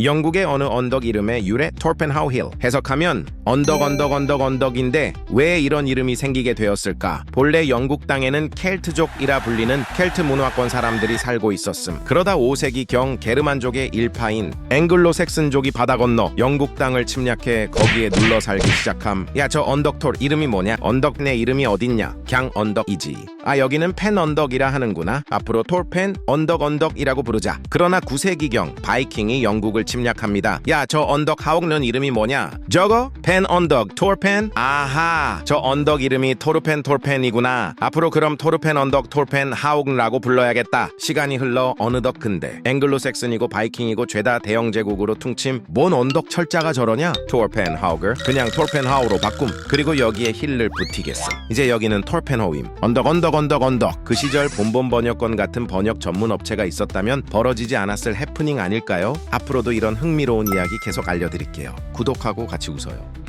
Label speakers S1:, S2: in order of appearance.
S1: 영국의 어느 언덕 이름의 유래 톨펜하우 힐 해석하면 언덕 언덕 언덕 언덕인데 왜 이런 이름이 생기게 되었을까? 본래 영국 땅에는 켈트족이라 불리는 켈트 문화권 사람들이 살고 있었음. 그러다 5세기 경 게르만족의 일파인 앵글로색슨족이 바다 건너 영국 땅을 침략해 거기에 눌러 살기 시작함. 야 저 언덕톨 이름이 뭐냐? 언덕 내 이름이 어딨냐? 갱 언덕이지. 아 여기는 펜 언덕이라 하는구나. 앞으로 톨펜 언덕 언덕이라고 부르자. 그러나 9세기경 바이킹이 영국을 침략합니다. 야 저 언덕 하옥는 이름이 뭐냐? 저거 펜 언덕 톨펜? 아하 저 언덕 이름이 토르펜 톨펜이구나. 앞으로 그럼 토르펜 언덕 톨펜 하옥라고 불러야겠다. 시간이 흘러 어느덧 근대 앵글로색슨이고 바이킹이고 죄다 대영 제국으로 퉁침. 뭔 언덕 철자가 저러냐? 톨펜 하우거 그냥 톨펜 하우로 바꿈. 그리고 여기에 힐을 붙이겠어. 이제 여기는 톨펜 호임. 언덕 언덕 언덕 언덕. 그 시절 본본 번역권 같은 번역 전문 업체가 있었다면 벌어지지 않았을 해프닝 아닐까요? 앞으로도 이런 흥미로운 이야기 계속 알려드릴게요. 구독하고 같이 웃어요.